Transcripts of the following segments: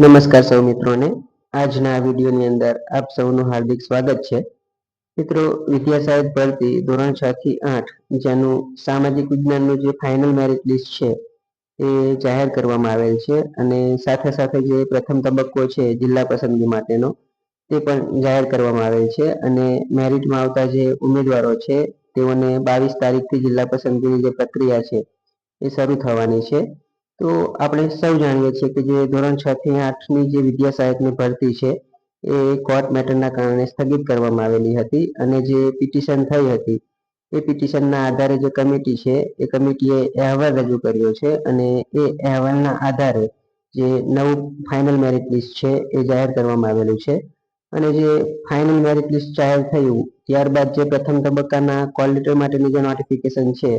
નમસ્કાર સૌ મિત્રોને. આજના આ વિડીયોની અંદર આપ સૌનું હાર્દિક સ્વાગત છે. મિત્રો, વિદ્યા સાહેબ ભરતી ધોરણ છ થી આઠ, જેનું સામાજિક વિજ્ઞાનનું જે ફાઇનલ મેરિટ લિસ્ટ છે, એ જાહેર કરવામાં આવેલ છે અને સાથે સાથે જે પ્રથમ તબક્કો છે, જિલ્લા પસંદગી માટેનો, તે પણ જાહેર કરવામાં આવેલ છે અને મેરિટમાં આવતા જે ઉમેદવારો છે, તેઓને બાવીસ તારીખથી જિલ્લા પસંદગીની જે પ્રક્રિયા છે, એ શરૂ થવાની છે. તો આપણે સૌ જાણીએ છીએ કે જે ધોરણ છ થી આઠની જે વિદ્યા સહાયકની ભરતી છે, એ કોર્ટ મેટરના કારણે સ્થગિત કરવામાં આવેલી હતી અને જે પિટિશન થઈ હતી, એ પિટિશનના આધારે જે કમિટી છે, એ કમિટીએ અહેવાલ રજૂ કર્યો છે અને એ અહેવાલના આધારે જે નવું ફાઇનલ મેરિટ લિસ્ટ છે, એ જાહેર કરવામાં આવેલું છે. અને જે ફાઇનલ મેરિટ લિસ્ટ જાહેર થયું, ત્યારબાદ જે પ્રથમ તબક્કાના કોલ માટેની જે નોટિફિકેશન છે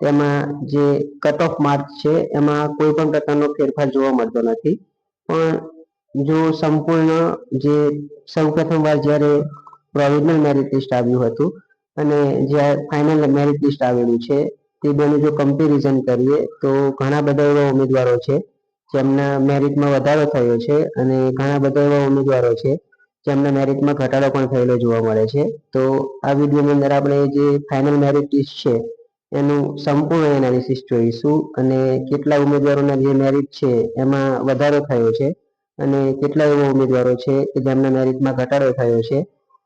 તેમાં જે કટ ઓફ માર્ક છે, એમાં કોઈ પણ પ્રકારનો ફેરફાર જોવા મળતો નથી. પણ જો સંપૂર્ણ જે સૌ પ્રથમવાર જ્યારે પ્રોવિઝનલ મેરિટ લિસ્ટ આવ્યું હતું અને જ્યારે ફાઇનલ મેરિટ લિસ્ટ આવેલું છે, તે બેનું જો કમ્પેરિઝન કરીએ, તો ઘણા બધા એવા ઉમેદવારો છે, જેમના મેરિટમાં વધારો થયો છે અને ઘણા બધા એવા ઉમેદવારો છે, જેમના મેરિટમાં ઘટાડો પણ થયેલો જોવા મળે છે. તો આ વિડીયોની અંદર આપણે જે ફાઇનલ મેરિટ લિસ્ટ છે એનું સંપૂર્ણ એનાલિસિસ જોઈશું અને કેટલા ઉમેદવારોના જે મેરિટ છે એમાં વધારો થયો છે અને કેટલા એવા ઉમેદવારો છે કે જેમના મેરિટમાં ઘટાડો થયો છે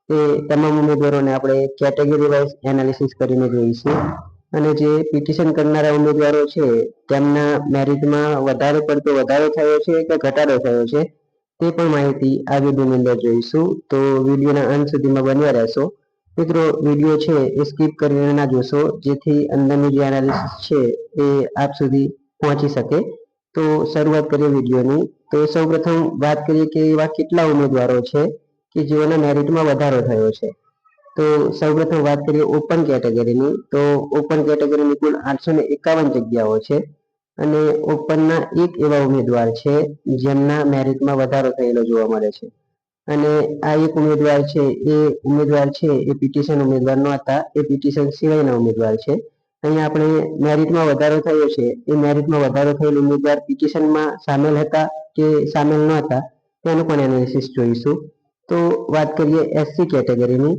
તે તમામ ઉમેદવારોને આપણે કેટેગરી વાઇઝ એનાલિસિસ કરીને જોઈશું. અને જે પિટિશન કરનારા ઉમેદવારો છે તેમના મેરિટમાં વધારે પડતો વધારો થયો છે કે ઘટાડો થયો છે તે પણ માહિતી આ વિડીયોની અંદર જોઈશું. તો વિડીયોના અંત સુધીમાં બન્યા રહેશો. મિત્રો વીડિયો છે એ સ્કીપ કરીને ના જોશો. જેથી અંદરનું જે એનાલિસિસ છે એ આપ સુધી પહોંચી શકે. તો શરૂઆત કરીએ વિડીયોની તો સૌપ્રથમ વાત કરીએ કે એવા કેટલા ઉમેદવારો છે કે જેઓના મેરિટમાં વધારો થયો છે. તો સૌપ્રથમ વાત કરીએ ઓપન કેટેગરીની તો ઓપન કેટેગરીની કુલ આઠસો ને એકાવન જગ્યાઓ છે. અને ઓપનના એક એવા ઉમેદવાર છે જેમના મેરિટમાં વધારો થયેલો જોવા મળે છે. અને આ એક ઉમેદવાર છે, એ ઉમેદવાર છે, એ પિટિશન ઉમેદવાર હતા, એ પિટિશન સિવાયના ઉમેદવાર છે. અહીંયા આપણે મેરિટમાં વધારો થયો છે, એ મેરિટમાં વધારો થયેલ ઉમેદવાર પિટિશનમાં સામેલ હતા કે સામેલ ન હતા, તેનું પણ એનાલિસિસ જોઈશું. તો વાત કરીએ એસસી કેટેગરીની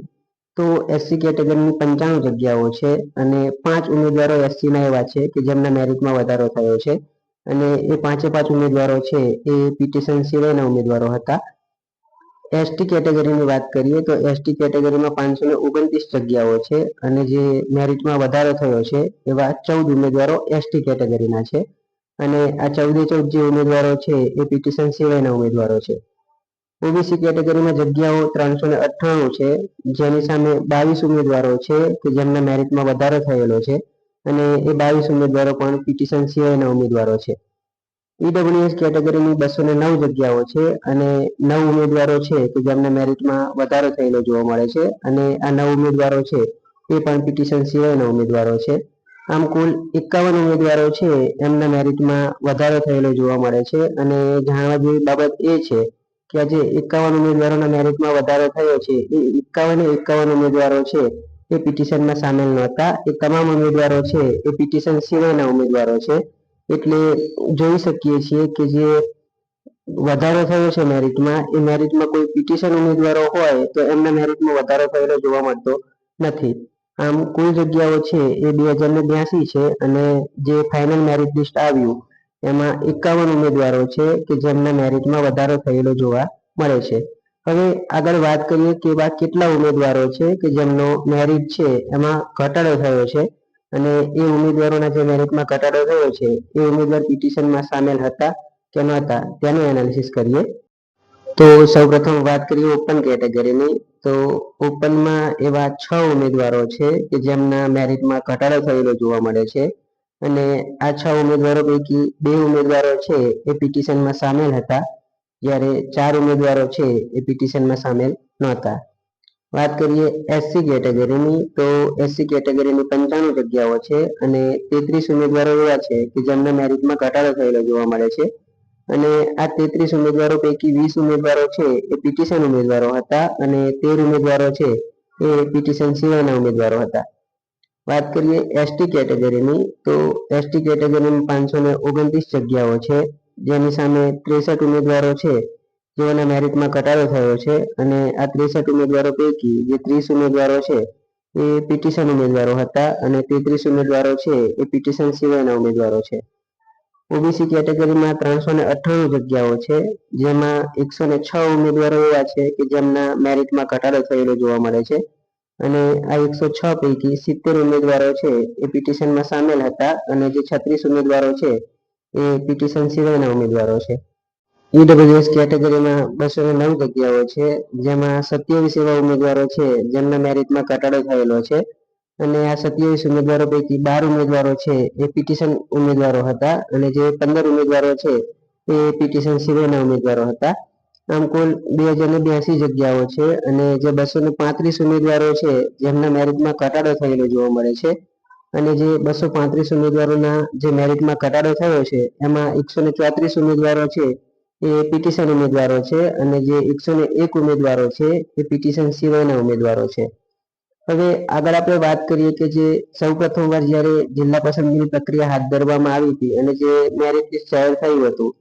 તો એસસી કેટેગરીની પંચાણું જગ્યાઓ છે અને પાંચ ઉમેદવારો એસસીના એવા છે કે જેમના મેરિટમાં વધારો થયો છે. અને એ પાંચે પાંચ ઉમેદવારો છે, એ પિટિશન સિવાયના ઉમેદવારો હતા. એસટી કેટેગરીની વાત કરીએ તો એસટી કેટેગરીમાં પાંચસો ને ઓગણત્રીસ જગ્યાઓ છે અને જે મેરિટમાં વધારો થયો છે એવા ચૌદ ઉમેદવારો એસટી કેટેગરીના છે. અને આ ચૌદે ચૌદ જે ઉમેદવારો છે એ પિટિશન સિવાયના ઉમેદવારો છે. ઓબીસી કેટેગરીમાં જગ્યાઓ ત્રણસો ને અઠ્ઠાણું છે, જેની સામે બાવીસ ઉમેદવારો છે કે જેમના મેરિટમાં વધારો થયેલો છે. અને એ બાવીસ ઉમેદવારો પણ પિટિશન સિવાયના ઉમેદવારો છે. ઈડબ્લ્યુએસ કેટેગરીની બસો ને નવ જગ્યાઓ છે અને નવ ઉમેદવારો છે કે જેમને મેરિટમાં વધારો થયેલો જોવા મળે છે અને આ નવ ઉમેદવારો છે એ પણ પિટિશન સિવાયના ઉમેદવારો છે. આમ કુલ એકાવન ઉમેદવારો છે એમના મેરિટમાં વધારો થયેલો જોવા મળે છે અને જાણવા જેવી બાબત એ છે કે આજે એકાવન ઉમેદવારોના મેરિટમાં વધારો થયો છે એ એકાવન એકાવન ઉમેદવારો છે એ પિટિશનમાં સામેલ નહોતા. એ તમામ ઉમેદવારો છે એ પિટિશન સિવાયના ઉમેદવારો છે. એટલે જોઈ શકીએ છીએ કે જે વધારો થયો છે મેરિટમાં એ મેરિટમાં કોઈ પિટિશન ઉમેદવારો હોય, તો એમના મેરિટમાં વધારો થયેલો જોવા મળતો નથી. આમ કુલ જગ્યાઓ છે એ બે હજાર ને બ્યાસી છે અને જે ફાઇનલ મેરિટ લિસ્ટ આવ્યું, એમાં એકાવન ઉમેદવારો છે કે જેમના મેરિટમાં વધારો થયેલો જોવા મળે છે. હવે આગળ વાત કરીએ કે એવા કેટલા ઉમેદવારો છે કે જેમનો મેરિટ છે, એમાં ઘટાડો થયો છે. અને એ ઉમેદવારોના જે મેરિટમાં ઘટાડો થયો છે, એ ઉમેદવાર પિટિશનમાં સામેલ હતા કે નહોતા તેનું એનાલિસિસ કરીએ. તો સૌપ્રથમ વાત કરીએ ઓપન કેટેગરીની તો ઓપનમાં એવા છ ઉમેદવારો છે કે જેમના મેરિટમાં ઘટાડો થયેલો જોવા મળે છે. અને આ છ ઉમેદવારો પૈકી બે ઉમેદવારો છે એ પિટિશનમાં સામેલ હતા, જ્યારે ચાર ઉમેદવારો છે એ પિટિશનમાં સામેલ નહોતા. વાત કરીએ એસસી કેટેગરીની તો એસસી કેટેગરીની પંચાણું જગ્યાઓ છે અને તેત્રીસ ઉમેદવારો એવા છે કે જેમના મેરિટમાં ઘટાડો થયેલો જોવા મળે છે. અને આ તેત્રીસ ઉમેદવારો પૈકી વીસ ઉમેદવારો છે એ પિટિશન ઉમેદવારો હતા અને તેર ઉમેદવારો છે એ પિટિશન સિવાયના ઉમેદવારો હતા. વાત કરીએ એસટી કેટેગરીની તો એસટી કેટેગરીની પાંચસો ને ઓગણત્રીસ જગ્યાઓ છે. જેની સામે ત્રેસઠ ઉમેદવારો છે જેઓના મેરિટમાં ઘટાડો થયો છે અને આ ત્રેસઠ ઉમેદવારો પૈકી જે ત્રીસ ઉમેદવારો છે એ પિટિશન ઉમેદવારો હતા અને તેત્રીસ ઉમેદવારો છે એ પિટિશન સિવાયના ઉમેદવારો છે. ઓબીસી કેટેગરીમાં ત્રણસો ને અઠ્ઠાણું જગ્યાઓ છે, જેમાં એકસો ને છ ઉમેદવારો એવા છે કે જેમના મેરિટમાં ઘટાડો થયેલો જોવા મળે છે. અને આ એકસો છ પૈકી સિત્તેર ઉમેદવારો છે એ પિટિશનમાં સામેલ હતા અને જે છત્રીસ ઉમેદવારો છે એ પિટિશન સિવાયના ઉમેદવારો છે. ઈડબ્લ્યુએસ કેટેગરીમાં બસો નવ જગ્યાઓ છે, જેમાં સત્યાવીસ એવા ઉમેદવારો છે, જેમના મેરિટમાં ઘટાડો થયેલો છે. અને આ સત્યાવીસ ઉમેદવારો પૈકી બાર ઉમેદવારો છે, એ પિટિશન ઉમેદવારો હતા. અને જે પંદર ઉમેદવારો છે, એ પિટિશન સિવાયના ઉમેદવારો હતા. આમ કુલ બે હજાર ને બ્યાસી જગ્યાઓ છે અને જે બસો ને પાંત્રીસ ઉમેદવારો છે, જેમના મેરિટમાં ઘટાડો થયેલો જોવા મળે છે. અને જે બસો પાંત્રીસ ઉમેદવારોના જે મેરિટમાં ઘટાડો થયો છે, એમાં એકસો ને ચોત્રીસ ઉમેદવારો છે એ પિટિશન ઉમેદવારો છે અને જે એકસો ને એક ઉમેદવારો છે એ પિટિશન સિવાયના ઉમેદવારો છે. હવે આગળ આપણે વાત કરીએ કે જે સૌ પ્રથમવાર જ્યારે જિલ્લા પસંદગીની પ્રક્રિયા હાથ ધરવામાં આવી હતી અને જે મેરિટ લિસ્ટ જાહેર થયું હતું,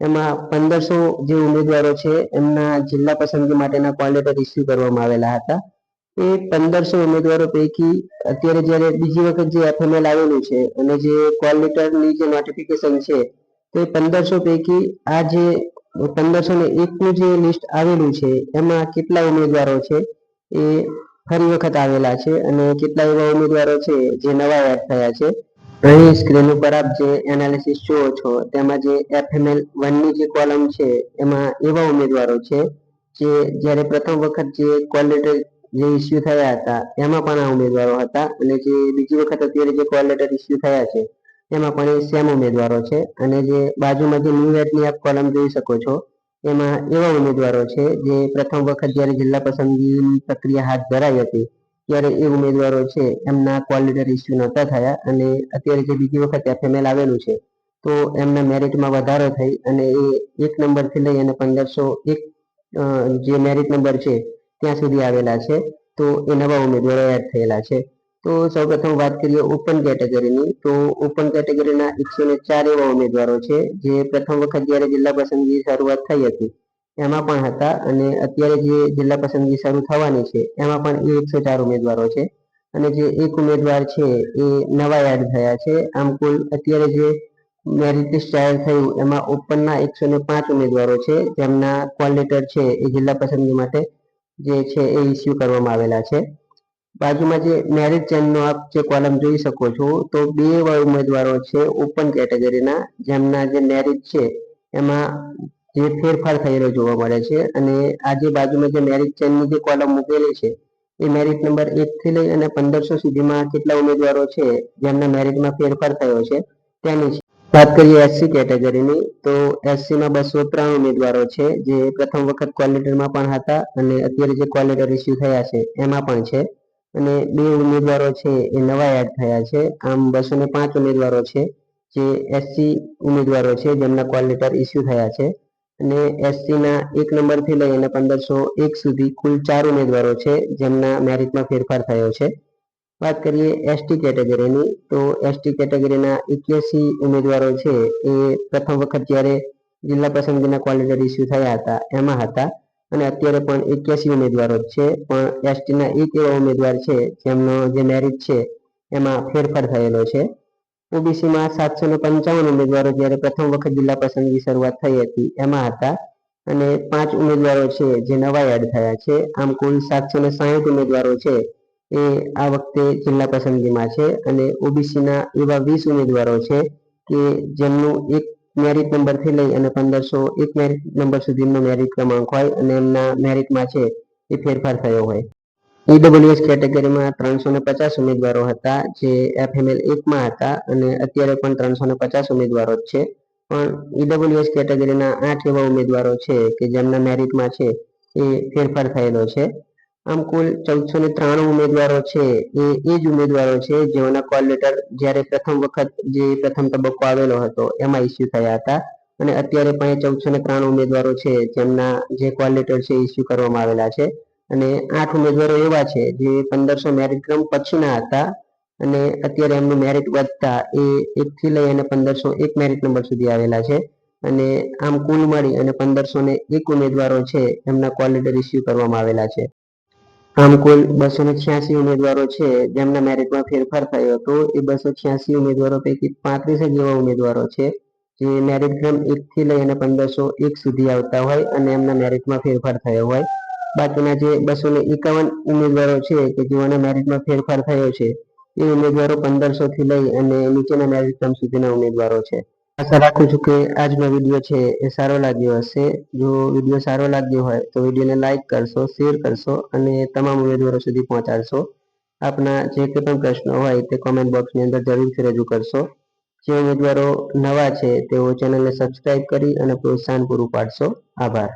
એમાં પંદરસો જે ઉમેદવારો છે એમના જિલ્લા પસંદગી માટેના કોલ લેટર ઇસ્યુ કરવામાં આવેલા હતા. એ પંદરસો ઉમેદવારો પૈકી અત્યારે જ્યારે બીજી વખત જે એફએમએલ આવેલું છે અને જે કોલ જે નોટિફિકેશન છે તો પંદરસો પૈકી આ જે પંદરસો ને એકનું જે લિસ્ટ આવેલું છે, એમાં કેટલા ઉમેદવારો છે, એ ફરી વખત આવેલા છે અને કેટલા એવા ઉમેદવારો છે, જે નવા એડ થયા છે. અહીં સ્ક્રીન ઉપર આપ જે એનાલિસિસ જુઓ છો, તેમાં જે એફએમએલ વનની જે કોલમ છે, એમાં એવા ઉમેદવારો છે, જે જ્યારે પ્રથમ વખત જે કોલેટર જે ઇસ્યુ થયા હતા, એમાં પણ આ ઉમેદવારો હતા અને જે બીજી વખત અત્યારે જે કોલ લેટર ઇસ્યુ થયા છે એમાં પણ એ સેમ ઉમેદવારો છે. અને જે બાજુમાં જે ન્યૂ એડની આપ કોલમ જોઈ શકો છો, એમાં એવા ઉમેદવારો છે જે પ્રથમ વખત જ્યારે જિલ્લા પસંદગીની પ્રક્રિયા હાથ ધરાઈ હતી, ત્યારે એ ઉમેદવારો છે એમના કોલ ઇસ્યુ નહોતા થયા અને અત્યારે જે બીજી વખત એફએમએલ આવેલું છે, તો એમના મેરિટમાં વધારો થઈ અને એ એક નંબરથી લઈ અને પંદરસો એક જે મેરિટ નંબર છે, ત્યાં સુધી આવેલા છે. તો એ નવા ઉમેદવારો એડ થયેલા છે. તો સૌપ્રથમ વાત કરીએ ઓપન કેટેગરીની તો ઓપન કેટેગરીના એકસો ને ચાર એવા ઉમેદવારો છે, જે પ્રથમ વખત જ્યારે જિલ્લા પસંદગી શરૂઆત થઈ હતી, એમાં પણ હતા અને અત્યારે જે જિલ્લા પસંદગી શરૂ થવાની છે, એમાં પણ એ એકસો ચાર ઉમેદવારો છે. અને જે એક ઉમેદવાર છે, એ નવા એડ થયા છે. આમ કુલ અત્યારે જે મેરિટ લિસ્ટ જાહેર થયું, એમાં ઓપનના એકસો ને પાંચ ઉમેદવારો છે. જેમના કોલ લેટર છે, એ જિલ્લા પસંદગી માટે જે છે, એ ઇસ્યુ કરવામાં આવેલા છે. બાજુમાં જે મેરિટ ચેનનો આપ જે કોલમ જોઈ શકો છો, તો બે ઉમેદવારો છે ઓપન કેટેગરીના જેમના જે મેરિટ છે, એમાં જે ફેરફાર થયેલો જોવા મળે છે. અને આ જે બાજુમાં જે મેરિટ ચેનની જે કોલમ મૂકેલી છે, એ મેરિટ નંબર એક થી લઈ અને પંદરસો સુધીમાં કેટલા ઉમેદવારો છે, જેમના મેરિટમાં ફેરફાર થયો છે તેની છે. વાત કરીએ એસસી કેટેગરીની તો એસસીમાં બસો ત્રણ ઉમેદવારો છે, જે પ્રથમ વખત ક્વોલિટીમાં પણ હતા અને અત્યારે જે ક્વોલિટર ઇસ્યુ થયા છે, એમાં પણ છે. અને બે ઉમેદવારો છે એ નવા એડ થયા છે. આમ બસો ને પાંચ ઉમેદવારો છે. જે એસસી ઉમેદવારો છે, જેમના કોલ લેટર ઇસ્યુ થયા છે. અને એસસીના એક નંબરથી લઈ અને પંદરસો એક સુધી કુલ ચાર ઉમેદવારો છે, જેમના મેરિટમાં ફેરફાર થયો છે. વાત કરીએ એસટી કેટેગરીની તો એસટી કેટેગરીના એક્યાસી ઉમેદવારો છે, એ પ્રથમ વખત જ્યારે જિલ્લા પસંદગીના કોલ લેટર ઇસ્યુ થયા હતા, એમાં હતા. અને અત્યારે પણ એક્યાસી ઉમેદવારો છે. પણ એસટીના એક એવા ઉમેદવાર છે, જેમનો જે મેરિટ છે, એમાં ફેરફાર થયેલો છે. ઓબીસીમાં સાતસો ને પંચાવન ઉમેદવારો જ્યારે પ્રથમ વખત જિલ્લા પસંદગી શરૂઆત થઈ હતી, એમાં હતા. અને પાંચ ઉમેદવારો છે, જે નવા એડ થયા છે. આમ કુલ સાતસો ને સાહીઠ ઉમેદવારો છે, એ આ વખતે જિલ્લા પસંદગીમાં છે. અને ઓબીસીના એવા વીસ ઉમેદવારો છે, કે જેમનું એક મેરિટ નંબરથી લઈ અને પંદરસો, એક મેરિટ નંબર સુધીનો મેરિટ ક્રમાંક હોય અને એમના મેરિટમાં છે એ ફેરફાર થયો હોય. ઈડબ્લ્યુએસ કેટેગરીમાં ત્રણસો ને પચાસ ઉમેદવારો હતા, જે એફએમએલ એકમાં હતા અને અત્યારે પણ ત્રણસો ને પચાસ ઉમેદવારો જ છે. પણ ઈડબ્લ્યુએસ કેટેગરીના આઠ એવા ઉમેદવારો છે કે જેમના મેરિટમાં છે એ ફેરફાર થયેલો છે. આમ કુલ ચૌદસો ને ત્રાણું ઉમેદવારો છે. એ એ જ ઉમેદવારો છે જેઓના કોલ લેટર જ્યારે પ્રથમ વખત જે પ્રથમ તબક્કો આવેલો હતો એમાં ઇસ્યુ થયા હતા. અને અત્યારે પણ એ ચૌદસો ને ત્રાણું ઉમેદવારો છે જેમના જે કોલ લેટર છે ઇસ્યુ કરવામાં આવેલા છે. અને આઠ ઉમેદવારો એવા છે જે પંદરસો મેરિટ ક્રમ પછીના હતા. અને અત્યારે એમનું મેરિટ વધતા એ એકથી લઈ અને પંદરસો એક મેરિટ નંબર સુધી આવેલા છે. અને આમ કુલ મળી અને પંદરસો ને એક ઉમેદવારો છે એમના કોલ લેટર ઇસ્યુ કરવામાં આવેલા છે. આમ કુલ બસો ને છ્યાસી ઉમેદવારો છે, જેમના મેરિટમાં ફેરફાર થયો હતો, એ બસો છ્યાસી ઉમેદવારો પૈકી પાંત્રીસ જ એવા ઉમેદવારો છે. જે મેરિટ ક્રમ એક થી લઈ અને પંદરસો એક સુધી આવતા હોય અને એમના મેરિટમાં ફેરફાર થયો હોય. બાકીના જે બસો ને એકાવન ઉમેદવારો છે, કે જેઓના મેરિટમાં ફેરફાર થયો છે, એ ઉમેદવારો પંદરસો થી લઈ અને નીચેના મેરિટ ક્રમ સુધીના ઉમેદવારો છે. આશા રાખું છું કે આજનો વીડિયો છે એ સારો લાગ્યો હશે. જો વીડિયો સારો લાગ્યો હોય તો વિડીયોને લાઈક કરશો શેર કરશો અને તમામ ઉમેદવારો સુધી પહોંચાડશો. આપના જે કંઈ પણ પ્રશ્નો હોય તે કોમેન્ટ બોક્સની અંદર જરૂરથી રજૂ કરશો. જે ઉમેદવારો નવા છે તેઓ ચેનલને સબસ્ક્રાઇબ કરી અને પ્રોત્સાહન પૂરું પાડશો. આભાર.